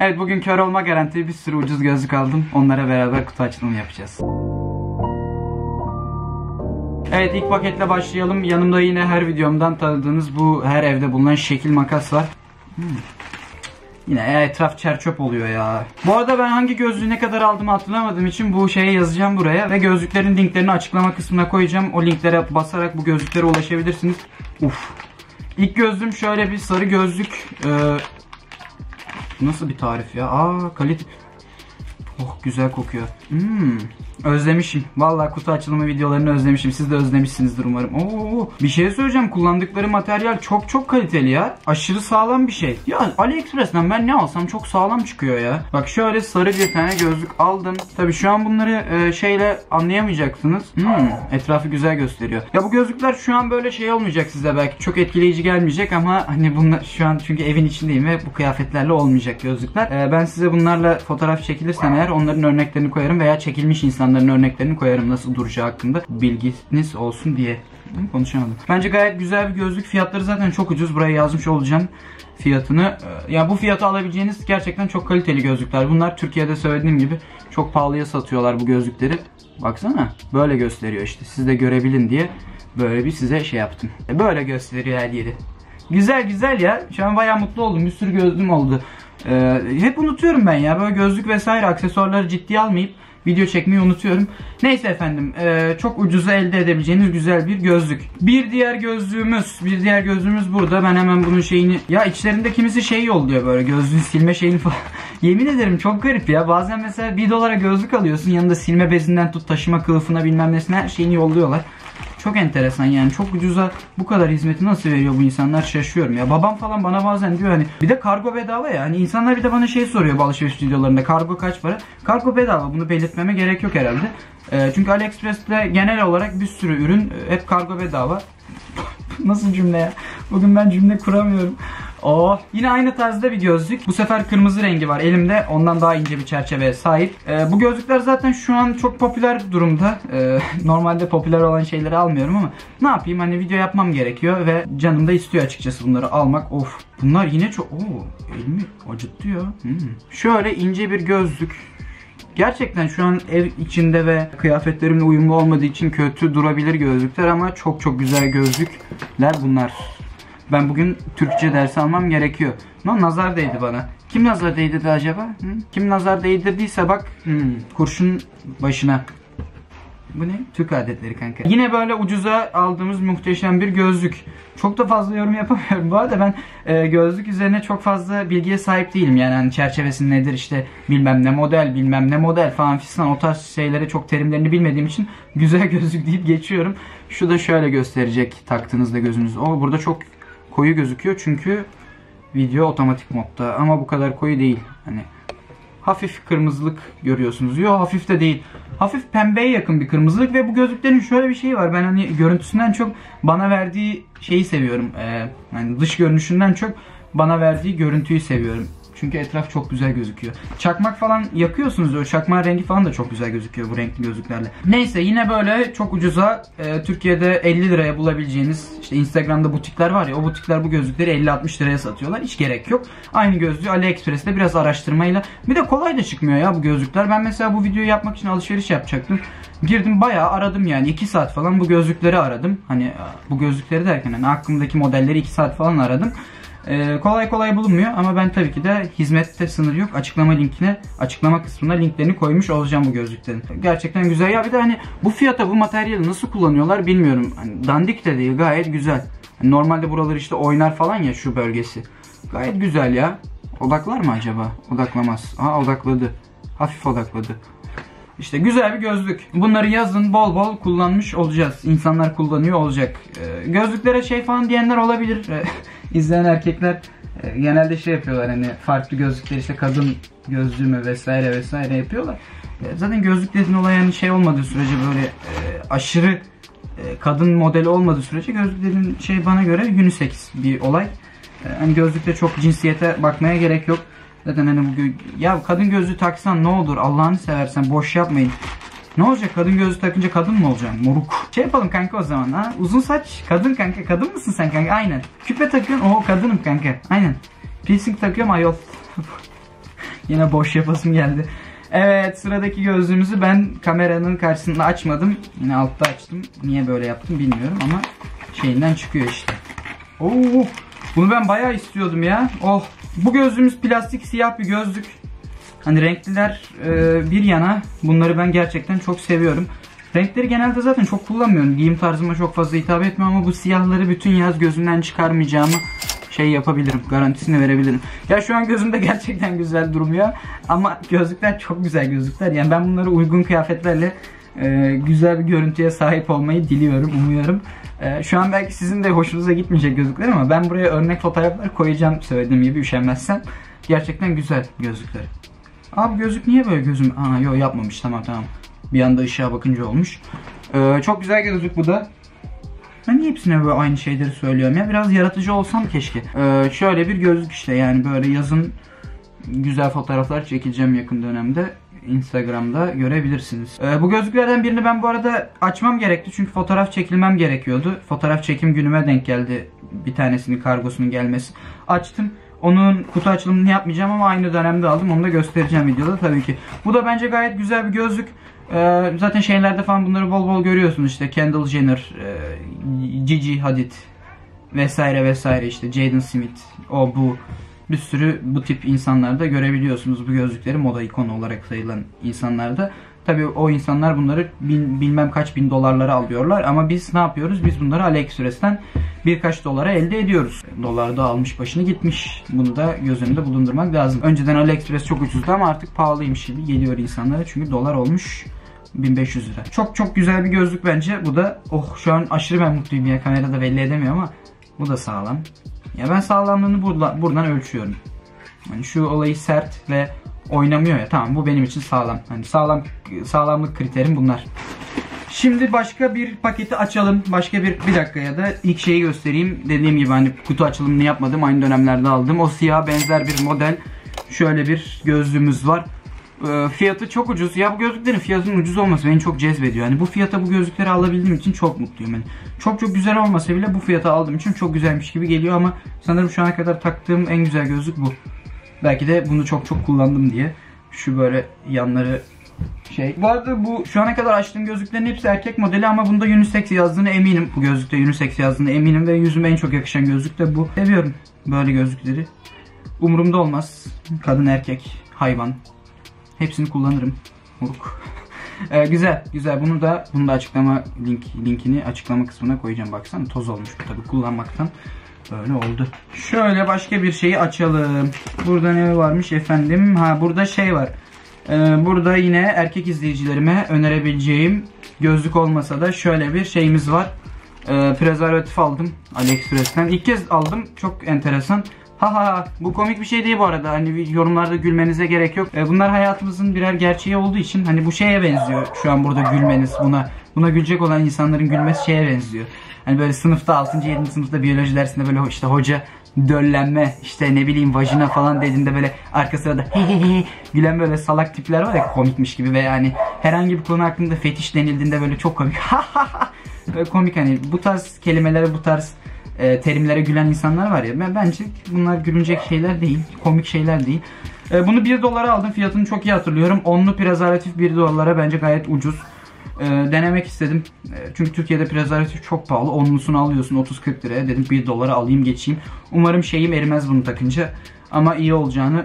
Evet bugün kör olma garanti bir sürü ucuz gözlük aldım. Onlara beraber kutu açılımı yapacağız. Evet ilk paketle başlayalım. Yanımda yine her videomdan tanıdığınız bu her evde bulunan şekil makas var. Hmm. Yine etraf çerçöp oluyor ya. Bu arada ben hangi gözlüğü ne kadar aldığımı hatırlamadığım için bu şeye yazacağım buraya. Ve gözlüklerin linklerini açıklama kısmına koyacağım. O linklere basarak bu gözlüklere ulaşabilirsiniz. Uf. İlk gözlüğüm şöyle bir sarı gözlük. Ee, nasıl bir tarif ya? Aa kalite. Oh güzel kokuyor. Hmm, özlemişim. Vallahi kutu açılımı videolarını özlemişim. Siz de özlemişsinizdir umarım. Oo, bir şey söyleyeceğim. Kullandıkları materyal çok çok kaliteli ya. Aşırı sağlam bir şey. Ya AliExpress'ten ben ne alsam çok sağlam çıkıyor ya. Bak şöyle sarı bir tane gözlük aldım. Tabii şu an bunları e, şeyle anlayamayacaksınız. Hmm, etrafı güzel gösteriyor. Ya bu gözlükler şu an böyle şey olmayacak size belki. Çok etkileyici gelmeyecek ama hani bunlar şu an çünkü evin içindeyim ve bu kıyafetlerle olmayacak gözlükler. E, ben size bunlarla fotoğraf çekilirsem eğer onların örneklerini koyarım veya çekilmiş insanların örneklerini koyarım nasıl duracağı hakkında bilginiz olsun diye. Konuşamadım. Bence gayet güzel bir gözlük. Fiyatları zaten çok ucuz. Buraya yazmış olacağım fiyatını. Ee, Ya bu fiyata alabileceğiniz gerçekten çok kaliteli gözlükler. Bunlar Türkiye'de söylediğim gibi çok pahalıya satıyorlar bu gözlükleri. Baksana böyle gösteriyor işte. Siz de görebilin diye böyle bir size şey yaptım. E, Böyle gösteriyor her yeri. Güzel güzel ya. Şu an bayağı mutlu oldum. Bir sürü gözlüğüm oldu. Ee, hep unutuyorum ben ya. Böyle gözlük vesaire aksesuarları ciddiye almayıp video çekmeyi unutuyorum. Neyse efendim. ee, çok ucuza elde edebileceğiniz güzel bir gözlük. Bir diğer gözlüğümüz. Bir diğer gözlüğümüz burada. Ben hemen bunun şeyini... Ya içlerinde kimisi şey yolluyor böyle. Gözlüğün silme şeyini falan. Yemin ederim çok garip ya. Bazen mesela 1 dolara gözlük alıyorsun. Yanında silme bezinden tut taşıma kılıfına bilmem nesine her şeyini yolluyorlar. Çok enteresan yani çok ucuza bu kadar hizmeti nasıl veriyor bu insanlar şaşıyorum ya. Babam falan bana bazen diyor hani bir de kargo bedava ya. Hani insanlar bir de bana şey soruyor bu alışveriş videolarında kargo kaç para? Kargo bedava bunu belirtmeme gerek yok herhalde. Ee, çünkü AliExpress'te genel olarak bir sürü ürün e, hep kargo bedava. Nasıl cümle ya? Bugün ben cümle kuramıyorum. Oh, yine aynı tarzda bir gözlük. Bu sefer kırmızı rengi var elimde. Ondan daha ince bir çerçeveye sahip. Ee, bu gözlükler zaten şu an çok popüler durumda. Ee, normalde popüler olan şeyleri almıyorum ama ne yapayım hani video yapmam gerekiyor ve canım da istiyor açıkçası bunları almak. Of. Bunlar yine çok... Oo, elimi acıttı ya. Hmm. Şöyle ince bir gözlük. Gerçekten şu an ev içinde ve kıyafetlerimle uyumlu olmadığı için kötü durabilir gözlükler ama çok çok güzel gözlükler bunlar. Ben bugün Türkçe dersi almam gerekiyor. No, nazar değdi bana. Kim nazar değdirdi acaba? Hı? Kim nazar değdirdiyse bak hmm, kurşun başına. Bu ne? Türk adetleri kanka. Yine böyle ucuza aldığımız muhteşem bir gözlük. Çok da fazla yorum yapamıyorum. Bu arada ben e, gözlük üzerine çok fazla bilgiye sahip değilim. Yani hani çerçevesi nedir işte bilmem ne model bilmem ne model falan fistan o tarz şeylere çok terimlerini bilmediğim için güzel gözlük deyip geçiyorum. Şu da şöyle gösterecek taktığınızda gözünüz. O burada çok koyu gözüküyor çünkü video otomatik modda ama bu kadar koyu değil. Hani hafif kırmızılık görüyorsunuz. Yok hafif de değil. Hafif pembeye yakın bir kırmızılık ve bu gözlüklerin şöyle bir şeyi var. Ben hani görüntüsünden çok bana verdiği şeyi seviyorum. Ee, yani dış görünüşünden çok bana verdiği görüntüyü seviyorum. Çünkü etraf çok güzel gözüküyor. Çakmak falan yakıyorsunuz. O çakmağın rengi falan da çok güzel gözüküyor bu renkli gözlüklerle. Neyse yine böyle çok ucuza e, Türkiye'de 50 liraya bulabileceğiniz işte Instagram'da butikler var ya o butikler bu gözlükleri 50-60 liraya satıyorlar. Hiç gerek yok. Aynı gözlüğü AliExpress'te biraz araştırmayla bir de kolay da çıkmıyor ya bu gözlükler. Ben mesela bu videoyu yapmak için alışveriş yapacaktım. Girdim bayağı aradım yani 2 saat falan bu gözlükleri aradım. Hani bu gözlükleri derken hani aklımdaki modelleri 2 saat falan aradım. Ee, kolay kolay bulunmuyor ama ben tabii ki de hizmette sınır yok. Açıklama linkine, açıklama kısmına linklerini koymuş olacağım bu gözlüklerin. Gerçekten güzel. Ya bir de hani bu fiyata bu materyali nasıl kullanıyorlar bilmiyorum. Hani dandik de değil gayet güzel. Hani normalde buraları işte oynar falan ya şu bölgesi. Gayet güzel ya. Odaklar mı acaba? Odaklamaz. Aha odakladı. Hafif odakladı. İşte güzel bir gözlük. Bunları yazın bol bol kullanmış olacağız. İnsanlar kullanıyor olacak. Ee, gözlüklere şey falan diyenler olabilir. İzleyen erkekler e, genelde şey yapıyorlar hani farklı gözlükler işte kadın gözlüğü mü vesaire vesaire yapıyorlar. E, zaten gözlük dediğin olay yani şey olmadığı sürece böyle e, aşırı kadın modeli olmadığı sürece gözlük dediğin şey bana göre unisex bir olay. Hani gözlükte çok cinsiyete bakmaya gerek yok. Zaten hani bu gö- ya kadın gözlüğü taksan ne olur Allah'ını seversen boş yapmayın. Ne olacak kadın gözlüğü takınca kadın mı olacaksın moruk? Şey yapalım kanka o zaman ha uzun saç kadın kanka kadın mısın sen kanka aynen. Küpe takıyorsun o kadınım kanka aynen. Piercing takıyorum ayol. Yine boş yapasım geldi. Evet sıradaki gözlüğümüzü ben kameranın karşısında açmadım. Yine altta açtım. Niye böyle yaptım bilmiyorum ama şeyinden çıkıyor işte. Oo, bunu ben bayağı istiyordum ya. Oh. Bu gözlüğümüz plastik siyah bir gözlük. Hani renkliler e, bir yana bunları ben gerçekten çok seviyorum. Renkleri genelde zaten çok kullanmıyorum. Giyim tarzıma çok fazla hitap etmiyor ama bu siyahları bütün yaz gözümden çıkarmayacağımı şey yapabilirim. Garantisini verebilirim. Ya şu an gözümde gerçekten güzel durmuyor. Ama gözlükler çok güzel gözlükler. Yani ben bunları uygun kıyafetlerle e, güzel bir görüntüye sahip olmayı diliyorum, umuyorum. E, şu an belki sizin de hoşunuza gitmeyecek gözlükler ama ben buraya örnek fotoğraflar koyacağım söylediğim gibi üşenmezsem. Gerçekten güzel gözlükler. Abi gözlük niye böyle gözüm? Aa yok yapmamış tamam tamam. Bir anda ışığa bakınca olmuş. Ee, çok güzel gözlük bu da. Ben niye hepsine böyle aynı şeyleri söylüyorum ya? Biraz yaratıcı olsam keşke. Ee, şöyle bir gözlük işte yani böyle yazın güzel fotoğraflar çekeceğim yakın dönemde. Instagram'da görebilirsiniz. Ee, bu gözlüklerden birini ben bu arada açmam gerekti. Çünkü fotoğraf çekilmem gerekiyordu. Fotoğraf çekim günüme denk geldi bir tanesinin kargosunun gelmesi. Açtım. Onun kutu açılımını yapmayacağım ama aynı dönemde aldım. Onu da göstereceğim videoda tabii ki. Bu da bence gayet güzel bir gözlük. Ee, zaten şeylerde falan bunları bol bol görüyorsunuz işte Kendall Jenner, e, Gigi Hadid vesaire vesaire işte Jaden Smith, o bu bir sürü bu tip insanlarda görebiliyorsunuz bu gözlükleri moda ikonu olarak sayılan insanlarda. Tabii o insanlar bunları bin, bilmem kaç bin dolarlara alıyorlar ama biz ne yapıyoruz? Biz bunları AliExpress'ten birkaç dolara elde ediyoruz. Dolar da almış başını gitmiş. Bunu da göz önünde bulundurmak lazım. Önceden AliExpress çok ucuzdu ama artık pahalıymış gibi geliyor insanlara çünkü dolar olmuş 1500 lira. Çok çok güzel bir gözlük bence. Bu da oh şu an aşırı ben mutluyum ya kamerada belli edemiyorum ama bu da sağlam. Ya ben sağlamlığını buradan, buradan ölçüyorum. Yani şu olayı sert ve oynamıyor ya tamam bu benim için sağlam. Hani sağlam sağlamlık kriterim bunlar. Şimdi başka bir paketi açalım. Başka bir bir dakika ya da ilk şeyi göstereyim. Dediğim gibi hani kutu açılımını yapmadım. Aynı dönemlerde aldım. O siyah benzer bir model. Şöyle bir gözlüğümüz var. E, fiyatı çok ucuz. Ya bu gözlüklerin fiyatının ucuz olması beni çok cezbediyor. Yani bu fiyata bu gözlükleri alabildiğim için çok mutluyum. Yani çok çok güzel olmasa bile bu fiyata aldığım için çok güzelmiş gibi geliyor ama sanırım şu ana kadar taktığım en güzel gözlük bu. Belki de bunu çok çok kullandım diye. Şu böyle yanları şey. Bu arada bu şu ana kadar açtığım gözlüklerin hepsi erkek modeli ama bunda unisex yazdığını eminim. Bu gözlükte unisex yazdığını eminim ve yüzüme en çok yakışan gözlük de bu. Seviyorum böyle gözlükleri. Umurumda olmaz. Kadın erkek, hayvan. Hepsini kullanırım. Moruk. ee, güzel, güzel. Bunu da bunu da açıklama link linkini açıklama kısmına koyacağım. Baksana toz olmuş bu tabii kullanmaktan. Böyle oldu. Şöyle başka bir şeyi açalım. Burada ne varmış efendim? Ha burada şey var. Ee, burada yine erkek izleyicilerime önerebileceğim gözlük olmasa da şöyle bir şeyimiz var. Ee, prezervatif aldım AliExpress'ten. İlk kez aldım. Çok enteresan. Ha ha bu komik bir şey değil bu arada. Hani yorumlarda gülmenize gerek yok. E, bunlar hayatımızın birer gerçeği olduğu için hani bu şeye benziyor. Şu an burada gülmeniz buna buna gülecek olan insanların gülmesi şeye benziyor. Hani böyle sınıfta 6. 7. sınıfta biyoloji dersinde böyle işte hoca döllenme işte ne bileyim vajina falan dediğinde böyle arka sırada gülen böyle salak tipler var ya komikmiş gibi ve yani herhangi bir konu hakkında fetiş denildiğinde böyle çok komik böyle komik hani bu tarz kelimelere bu tarz e, terimlere gülen insanlar var ya ben bence bunlar gülünecek şeyler değil komik şeyler değil e, bunu 1 dolara aldım fiyatını çok iyi hatırlıyorum onlu prezervatif 1 dolara bence gayet ucuz e, denemek istedim e, çünkü Türkiye'de prezervatif çok pahalı onlusunu alıyorsun 30-40 liraya dedim 1 dolara alayım geçeyim umarım şeyim erimez bunu takınca ama iyi olacağını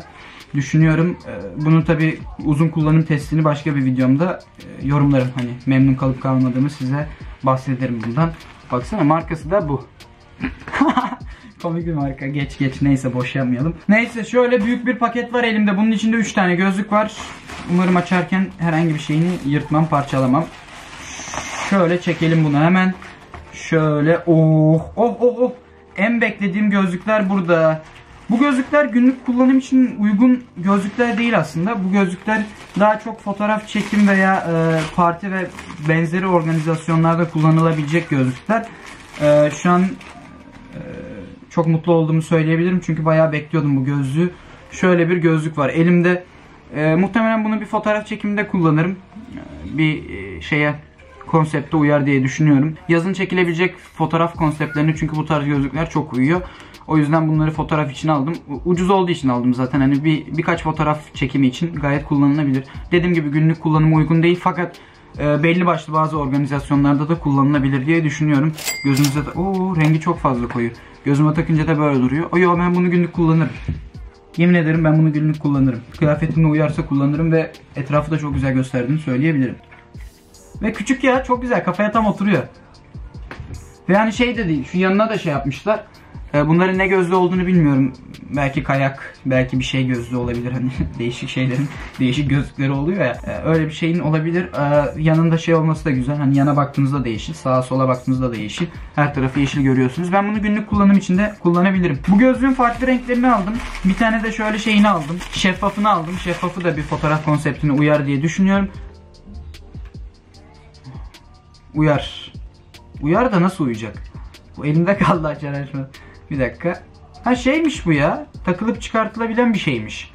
düşünüyorum. E, bunu tabi uzun kullanım testini başka bir videomda e, yorumlarım. Hani memnun kalıp kalmadığımı size bahsederim bundan. Baksana markası da bu. Komik bir marka. Geç geç neyse boş yapmayalım. Neyse şöyle büyük bir paket var elimde. Bunun içinde 3 tane gözlük var. Umarım açarken herhangi bir şeyini yırtmam, parçalamam. Şöyle çekelim bunu hemen. Şöyle oh oh oh oh. En beklediğim gözlükler burada. Bu gözlükler günlük kullanım için uygun gözlükler değil aslında. Bu gözlükler daha çok fotoğraf çekim veya e, parti ve benzeri organizasyonlarda kullanılabilecek gözlükler. E, şu an çok mutlu olduğumu söyleyebilirim çünkü bayağı bekliyordum bu gözlüğü. Şöyle bir gözlük var elimde. E, muhtemelen bunu bir fotoğraf çekiminde kullanırım. E, bir e, şeye konsepte uyar diye düşünüyorum. Yazın çekilebilecek fotoğraf konseptlerine çünkü bu tarz gözlükler çok uyuyor. O yüzden bunları fotoğraf için aldım. Ucuz olduğu için aldım zaten. Hani bir birkaç fotoğraf çekimi için gayet kullanılabilir. Dediğim gibi günlük kullanıma uygun değil fakat e, belli başlı bazı organizasyonlarda da kullanılabilir diye düşünüyorum. Gözümüze de Oo, rengi çok fazla koyu. Gözüme takınca da böyle duruyor. O yo ben bunu günlük kullanırım. Yemin ederim ben bunu günlük kullanırım. Kıyafetimle uyarsa kullanırım ve etrafı da çok güzel gösterdiğini söyleyebilirim. Ve küçük ya çok güzel kafaya tam oturuyor. Ve yani şey de değil şu yanına da şey yapmışlar. Ee, Bunların ne gözlü olduğunu bilmiyorum. Belki kayak, belki bir şey gözlü olabilir. Hani değişik şeylerin değişik gözlükleri oluyor ya. Ee, Öyle bir şeyin olabilir. Ee, Yanında şey olması da güzel. Hani yana baktığınızda da sağa sola baktığınızda da. Her tarafı yeşil görüyorsunuz. Ben bunu günlük kullanım için de kullanabilirim. Bu gözlüğün farklı renklerini aldım. Bir tane de şöyle şeyini aldım. Şeffafını aldım. Şeffafı da bir fotoğraf konseptine uyar diye düşünüyorum. Uyar. Uyar da nasıl uyacak? Bu elimde kaldı açar açma. Bir dakika. Ha şeymiş bu ya. Takılıp çıkartılabilen bir şeymiş.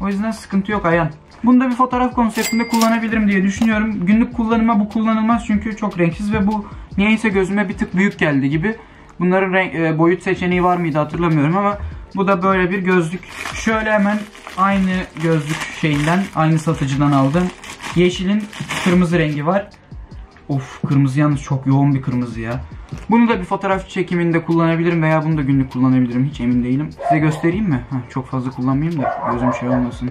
O yüzden sıkıntı yok Ayan. Bunu da bir fotoğraf konseptinde kullanabilirim diye düşünüyorum. Günlük kullanıma bu kullanılmaz çünkü çok renksiz ve bu niyeyse gözüme bir tık büyük geldi gibi. Bunların renk, e, boyut seçeneği var mıydı hatırlamıyorum ama bu da böyle bir gözlük. Şöyle hemen aynı gözlük şeyinden, aynı satıcıdan aldım. Yeşilin kırmızı rengi var. Of kırmızı yalnız çok yoğun bir kırmızı ya. Bunu da bir fotoğraf çekiminde kullanabilirim veya bunu da günlük kullanabilirim. Hiç emin değilim. Size göstereyim mi? Heh, çok fazla kullanmayayım da gözüm şey olmasın.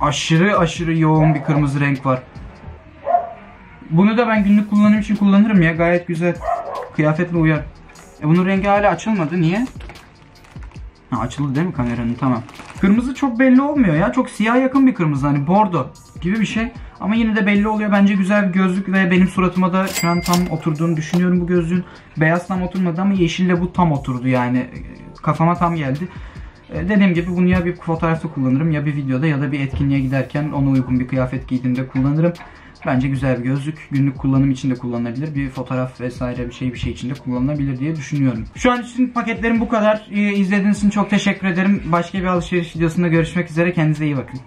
Aşırı aşırı yoğun bir kırmızı renk var. Bunu da ben günlük kullanım için kullanırım ya. Gayet güzel. Kıyafetle uyar. E bunun rengi hala açılmadı. Niye? Ha, açıldı değil mi kameranın? Tamam. Kırmızı çok belli olmuyor ya. Çok siyah yakın bir kırmızı. Hani bordo gibi bir şey. Ama yine de belli oluyor. Bence güzel bir gözlük ve benim suratıma da şu an tam oturduğunu düşünüyorum bu gözlüğün. Beyaz tam oturmadı ama yeşille bu tam oturdu yani. Kafama tam geldi. E, Dediğim gibi bunu ya bir fotoğrafta kullanırım ya bir videoda ya da bir etkinliğe giderken ona uygun bir kıyafet giydiğimde kullanırım. Bence güzel bir gözlük. Günlük kullanım için de kullanılabilir. Bir fotoğraf vesaire bir şey bir şey için de kullanılabilir diye düşünüyorum. Şu an için paketlerim bu kadar. İzlediğiniz için çok teşekkür ederim. Başka bir alışveriş videosunda görüşmek üzere. Kendinize iyi bakın.